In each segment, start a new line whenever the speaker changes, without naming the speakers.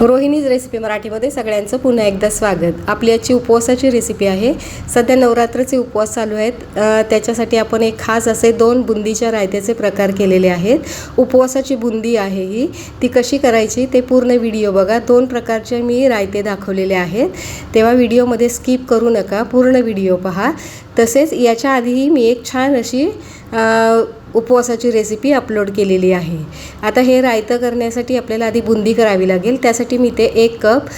Rohini's recipe मराठीमध्ये सगळ्यांचं पुन्हा एकदा स्वागत. आपली आजची उपवासाची रेसिपी आहे. सध्या नवरात्रचे उपवास चालू आहेत. त्याच्यासाठी आपण एक खास असे दोन बुंदीच्या रायत्याचे प्रकार केलेले आहेत. उपवासाची बुंदी आहे ही. ती कशी करायची ते पूर्ण व्हिडिओ बघा. दोन प्रकारचे मी रायते दाखवलेले आहेत. तेव्हा व्हिडिओमध्ये स्किप करू नका. पूर्ण व्हिडिओ पहा. तसेच याच्या आधीही मी एक छान अशी उपवासाची रेसिपी अपलोड केलेली आहे. आता हे रायतं करण्यासाठी आपल्याला आधी बुंदी करावी लागेल. त्यासाठी मी ते एक कप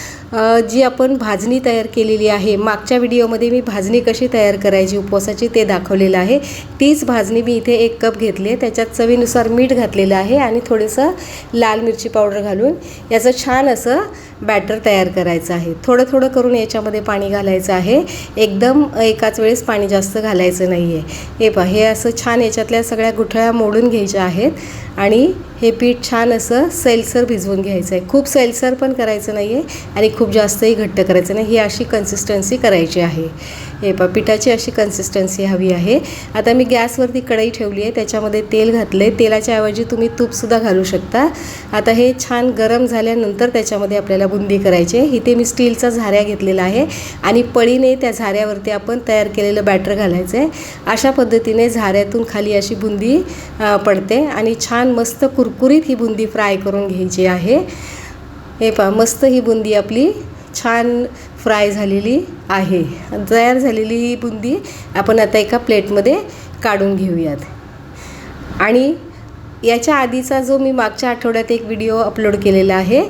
जी आपण भाजणी तयार केलेली आहे. मागच्या व्हिडिओमध्ये मी भाजणी कशी तयार करायची उपवासाची ते दाखवलेलं आहे. तीच भाजणी मी इथे एक कप घेतली आहे. त्याच्यात चवीनुसार मीठ घातलेलं आहे आणि थोडंसं लाल मिरची पावडर घालून. याचं छान असं बॅटर तयार करायचं आहे. थोडं थोडं करून याच्यामध्ये पाणी घालायचं आहे. एकदम एकाच वेळेस पाणी जास्त घालायचं नाही आहे हे पहा हे असं छान याच्यातल्या सगळ्या गुठळ्या मोडून घ्यायच्या आहेत आणि हे पीठ छान असं सैलसर भिजवून घ्यायचं आहे. खूप सैलसर पण करायचं नाही आहे आणि खूप जास्तही घट्ट करायचं नाही. ही अशी कन्सिस्टन्सी करायची आहे. हे पहा पिठाची अशी कन्सिस्टन्सी हवी आहे. आता मी गॅसवरती कढई ठेवली आहे त्याच्यामध्ये तेल घातलं आहे तेलाच्या ऐवजी तुम्ही तूपसुद्धा घालू शकता. आता हे छान गरम झाल्यानंतर त्याच्यामध्ये आपल्याला बुंदी करायची आहे. इथे मी स्टीलचा झाऱ्या घेतलेला आहे आणि पळीने त्या झाऱ्यावरती आपण तयार केलेलं बॅटर घालायचं आहे. अशा पद्धतीने झाऱ्यातून खाली अशी बुंदी पडते आणि छान मस्त कुरकुरीत ही बुंदी फ्राय करून घ्यायची आहे. हे पहा मस्त ही बुंदी आपली छान फ्राय झालेली आहे. तयार झालेली ही बुंदी आपण आता एका प्लेटमध्ये काढून घेऊयात. आणि याच्या आधीचा जो मी मागच्या आठवड्यात एक व्हिडिओ अपलोड केलेला आहे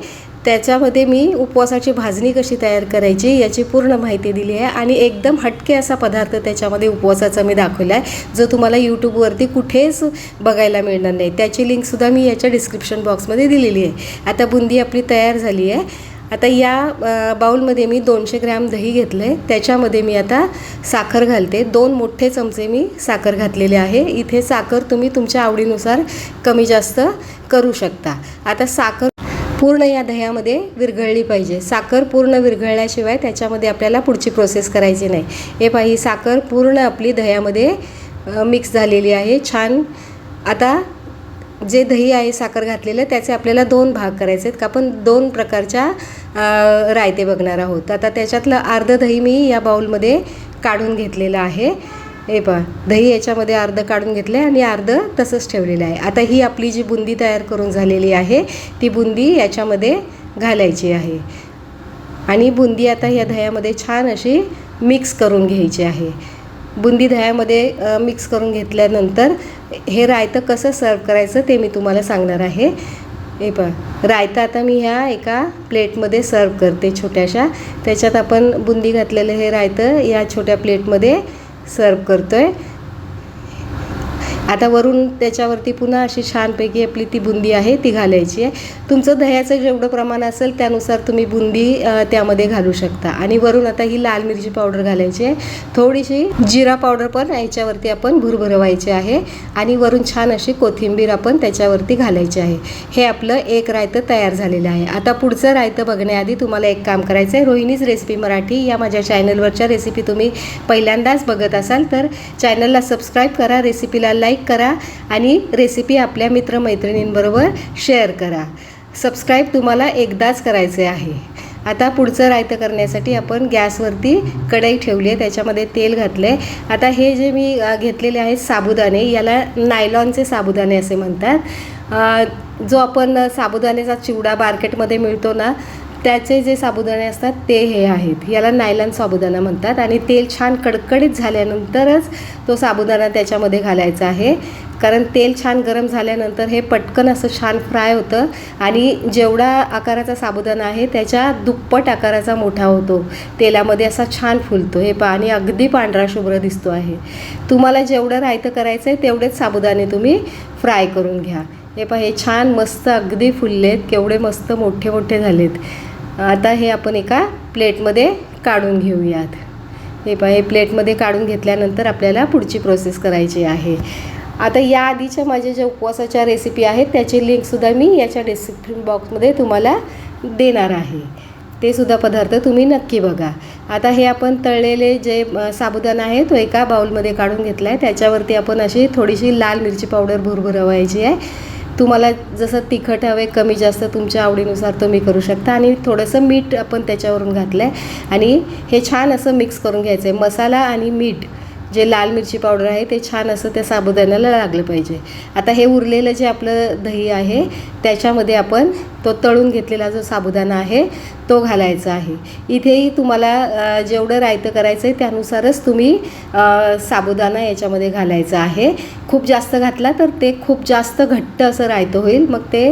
त्याच्यामध्ये मी उपवासाची भाजणी कशी तयार करायची याची पूर्ण माहिती दिली आहे आणि एकदम हटके असा पदार्थ त्याच्यामध्ये उपवासाचा मी दाखवला आहे जो तुम्हाला यूट्यूबवरती कुठेच बघायला मिळणार नाही. त्याची लिंकसुद्धा मी याच्या डिस्क्रिप्शन बॉक्समध्ये दिलेली आहे. आता बुंदी आपली तयार झाली आहे. आता या बाऊलमध्ये बाउलमध्ये मी दोनशे ग्रॅम दही घेतलं आहे त्याच्यामध्ये मी आता साखर घालते. दोन मोठे चमचे मी साखर घातलेले आहे. इथे साखर तुम्ही तुमच्या आवडीनुसार कमी जास्त करू शकता. आता साखर पूर्ण या दह्यामध्ये विरघळली पाहिजे. साखर पूर्ण विरघळल्याशिवाय त्याच्यामध्ये आपल्याला पुढची प्रोसेस करायची नाही. हे पाही साखर पूर्ण आपली दह्यामध्ये मिक्स झालेली आहे. छान. आता जे दही आहे साखर घातलेलं त्याचे आपल्याला दोन भाग करायचे आहेत. का आपण दोन प्रकारच्या रायते बघणार आहोत. आता त्याच्यातलं अर्ध दही मी या बाउलमध्ये काढून घेतलेलं आहे. हे पहा दही याच्यामध्ये अर्ध काढून घेतलं आहे आणि अर्ध तसंच ठेवलेलं आहे. आता ही आपली जी बुंदी तयार करून झालेली आहे ती बुंदी याच्यामध्ये घालायची आहे. आणि बुंदी आता या दह्यामध्ये छान अशी मिक्स करून घ्यायची आहे. बुंदी दह्यामध्ये मिक्स करून घेतल्यानंतर हे रायतं कसं सर्व करायचं ते मी तुम्हाला सांगणार आहे. हे पहा रायता आता मी ह्या एका प्लेटमध्ये सर्व करते छोट्याशा. त्याच्यात आपण बुंदी घातलेलं हे रायतं या छोट्या प्लेटमध्ये सर्व करतो आहे आता वरून त्याच्यावरती पुन्हा अशी छानपैकी आपली ती बुंदी आहे ती घालायची आहे. तुमचं दह्याचं जेवढं प्रमाण असेल त्यानुसार तुम्ही बुंदी त्यामध्ये घालू शकता. आणि वरून आता ही लाल मिरची पावडर घालायची आहे. थोडीशी जिरा पावडर पण याच्यावरती आपण भुरभुरवायची आहे. आणि वरून छान अशी कोथिंबीर आपण त्याच्यावरती घालायची आहे. हे आपलं एक रायतं तयार झालेलं आहे. आता पुढचं रायतं बघण्याआधी तुम्हाला एक काम करायचं आहे. रोहिणीज रेसिपी मराठी या माझ्या चॅनलवरच्या रेसिपी तुम्ही पहिल्यांदाच बघत असाल तर चॅनलला सबस्क्राईब करा. रेसिपीला लाईक करा आणि रेसिपी आपल्या मित्रमैत्रिणींबरोबर शेअर करा. सबस्क्राईब तुम्हाला एकदाच करायचे आहे. आता पुढचं रायतं करण्यासाठी आपण गॅसवरती कढई ठेवली आहे त्याच्यामध्ये तेल घातलं आहे आता हे जे मी घेतलेले आहेत साबुदाणे याला नायलॉनचे साबुदाणे असे म्हणतात. जो आपण साबुदाण्याचा चिवडा मार्केटमध्ये मिळतो ना त्याचे जे साबुदाणे असतात ते हे आहेत. याला नायलॉन साबुदाणा म्हणतात आणि तेल छान कडकडीत झाल्यानंतरच तो साबुदाणा त्याच्यामध्ये घालायचा आहे. कारण तेल छान गरम झाल्यानंतर हे पटकन असं छान फ्राय होतं आणि जेवढा आकाराचा साबुदाणा आहे त्याच्या दुप्पट आकाराचा मोठा होतो. तेलामध्ये असा छान फुलतो. हे पा आणि अगदी पांढरा शुभ्र दिसतो आहे. तुम्हाला जेवढं रायतं करायचं आहे तेवढेच साबुदाणे तुम्ही फ्राय करून घ्या. हे पहा हे छान मस्त अगदी फुललेत. केवढे मस्त मोठे मोठे झालेत. आता हे आपण एका प्लेटमध्ये काढून घेऊयात. हे पहा हे प्लेटमध्ये काढून घेतल्यानंतर आपल्याला पुढची प्रोसेस करायची आहे. आता या आधीच्या माझ्या ज्या उपवासाच्या रेसिपी आहेत त्याची लिंकसुद्धा मी याच्या डिस्क्रिप्शन बॉक्समध्ये तुम्हाला देणार आहे. ते सुद्धा पदार्थ तुम्ही नक्की बघा. आता हे आपण तळलेले जे साबुदाणा आहे तो एका बाउलमध्ये काढून घेतला आहे त्याच्यावरती आपण अशी थोडीशी लाल मिरची पावडर भुरभुरवायची आहे. तुम्हाला जसं तिखट हवे कमी जास्त तुमच्या आवडीनुसार तुम्ही करू शकता. आणि थोडंसं मीठ आपण त्याच्यावरून घातलं आहे आणि हे छान असं मिक्स करून घ्यायचं आहे मसाला आणि मीठ जे लाल मिरची पावडर आहे ते छान असं त्या साबुदाण्याला लागलं पाहिजे. आता हे उरलेलं जे आपलं दही आहे त्याच्यामध्ये आपण तो तळून घेतलेला जो साबुदाणा आहे तो घालायचा आहे. इथेही तुम्हाला जेवढं रायतं करायचं आहे त्यानुसारच तुम्ही साबुदाणा याच्यामध्ये घालायचा आहे. खूप जास्त घातला तर ते खूप जास्त घट्ट असं रायतं होईल मग ते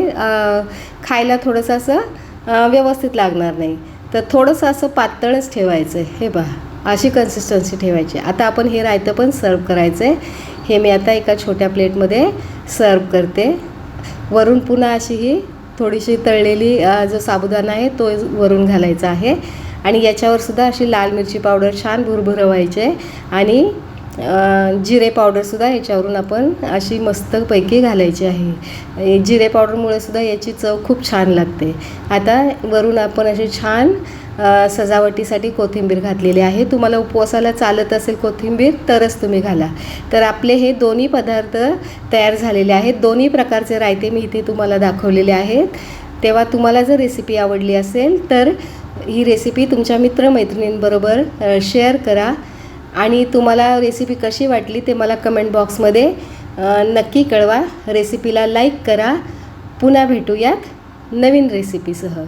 खायला थोडंसं असं व्यवस्थित लागणार नाही. तर थोडंसं असं पातळच ठेवायचं आहे हे पहा. अशी कन्सिस्टन्सी ठेवायची. आता आपण हे रायतं पण सर्व करायचं आहे हे मी आता एका छोट्या प्लेटमध्ये सर्व करते. वरून पुन्हा अशी ही थोडीशी तळलेली जो साबुदाणा आहे तो वरून घालायचा आहे. आणि याच्यावर सुद्धा अशी लाल मिरची पावडर छान भुरभुरवायचे. आणि जिरे पावडरसुद्धा याच्यावरून आपण अशी मस्तपैकी घालायची आहे. जिरे पावडरमुळे सुद्धा याची चव खूप छान लागते. आता वरून आपण अशी छान सजावटीसाठी कोथिंबीर घातलेली आहे. तुम्हाला उपवासाला चालत असेल कोथिंबीर तरच तुम्ही घाला. तर आपले हे दोन्ही पदार्थ तयार झालेले आहेत. दोन्ही प्रकारचे रायते मी इथे तुम्हाला दाखवलेले आहेत. तेव्हा तुम्हाला जर रेसिपी आवडली असेल तर ही रेसिपी तुमच्या मित्रमैत्रिणींबरोबर शेअर करा. आणि तुम्हाला रेसिपी कशी वाटली ते मला कमेंट बॉक्समध्ये नक्की कळवा. रेसिपीला लाईक करा. पुन्हा भेटूयात नवीन रेसिपीसह